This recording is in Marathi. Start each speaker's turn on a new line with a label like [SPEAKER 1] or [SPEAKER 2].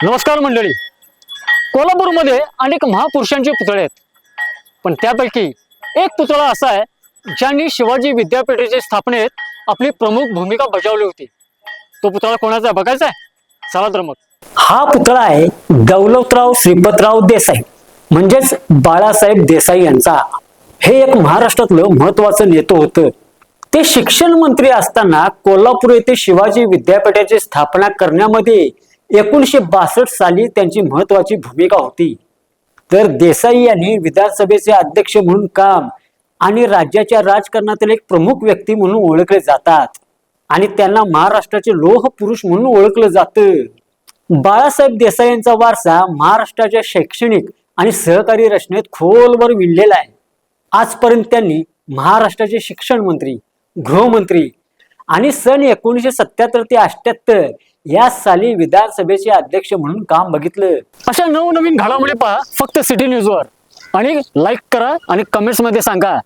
[SPEAKER 1] नमस्कार मंडळी. कोल्हापूरमध्ये अनेक महापुरुषांचे पुतळे आहेत. पण त्यापैकी एक पुतळा असा आहे ज्यांनी शिवाजी विद्यापीठाच्या स्थापनेत आपली प्रमुख भूमिका बजावली होती. तो पुतळा कोणाचा आहे बघायचा आहे? चला तर मग.
[SPEAKER 2] हा पुतळा आहे दौलतराव श्रीपतराव देसाई म्हणजेच बाळासाहेब देसाई यांचा. हे एक महाराष्ट्रातलं महत्वाचं नेतं होतं. ते शिक्षण मंत्री असताना कोल्हापूर येथे शिवाजी विद्यापीठाची स्थापना करण्यामध्ये एकोणीसशे बासष्ट साली त्यांची महत्वाची भूमिका होती. तर देसाई यांनी विधानसभेचे अध्यक्ष म्हणून काम आणि राज्याच्या राजकारणातील एक प्रमुख व्यक्ती म्हणून ओळखले जातात. आणि त्यांना महाराष्ट्राचे लोह पुरुष म्हणून ओळखलं जातं. बाळासाहेब देसाई यांचा वारसा महाराष्ट्राच्या शैक्षणिक आणि सहकारी रचनेत खोलवर विणलेला आहे. आजपर्यंत त्यांनी महाराष्ट्राचे शिक्षण मंत्री गृहमंत्री आणि सन एकोणीसशे सत्याहत्तर ते अठ्याहत्तर या साली विधानसभेचे अध्यक्ष म्हणून काम बघितलं.
[SPEAKER 1] अशा नवनवीन घडामोडी पहा फक्त सिटी न्यूजवर आणि लाईक करा आणि कमेंट्समध्ये सांगा.